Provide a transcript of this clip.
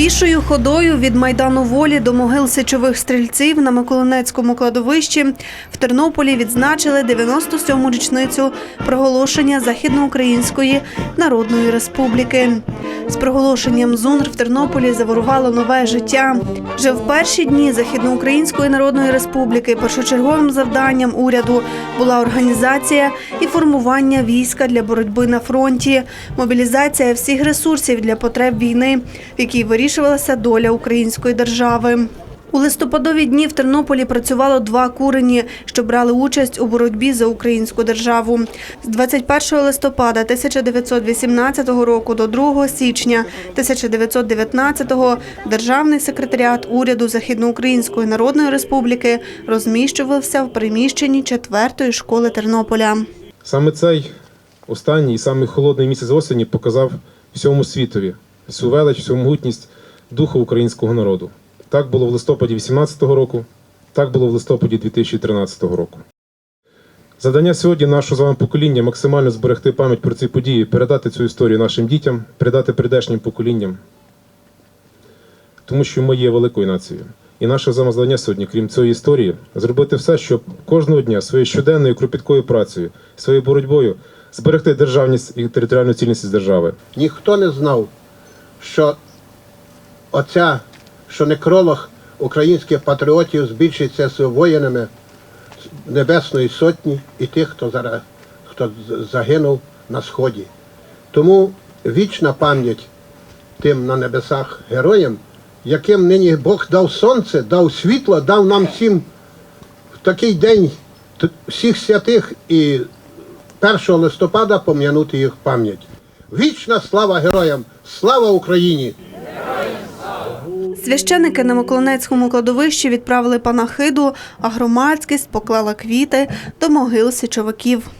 Пішою ходою від майдану волі до могил січових стрільців на Миколинецькому кладовищі в Тернополі відзначили 97-му річницю проголошення Західноукраїнської Народної Республіки. З проголошенням ЗУНР в Тернополі заворувало нове життя. Вже в перші дні Західноукраїнської Народної Республіки першочерговим завданням уряду була організація і формування війська для боротьби на фронті, мобілізація всіх ресурсів для потреб війни, в якій вирішувалася доля української держави. У листопадові дні в Тернополі працювало два курені, що брали участь у боротьбі за українську державу. З 21 листопада 1918 року до 2 січня 1919 Державний секретаріат уряду Західноукраїнської Народної Республіки розміщувався в приміщенні 4-ї школи Тернополя. Саме цей останній і самий холодний місяць осені показав всьому світові всю велич, всю могутність духу українського народу. Так було в листопаді 18-го року, так було в листопаді 2013 року. Завдання сьогодні нашого з вами покоління максимально зберегти пам'ять про ці події, передати цю історію нашим дітям, передати прийдешнім поколінням. Тому що ми є великою нацією. І наше завдання сьогодні, крім цієї історії, зробити все, щоб кожного дня своєю щоденною кропіткою працею, своєю боротьбою зберегти державність і територіальну цілісність держави. Ніхто не знав, що оця, що некролог українських патріотів збільшиться з воїнами Небесної Сотні і тих, хто зараз хто загинув на Сході. Тому вічна пам'ять тим на небесах героям, яким нині Бог дав сонце, дав світло, дав нам всім в такий день всіх святих і 1 листопада пом'янути їх пам'ять. Вічна слава героям! Слава Україні! Священники на Миколинецькому кладовищі відправили панахиду, а громадськість поклала квіти до могил січовиків.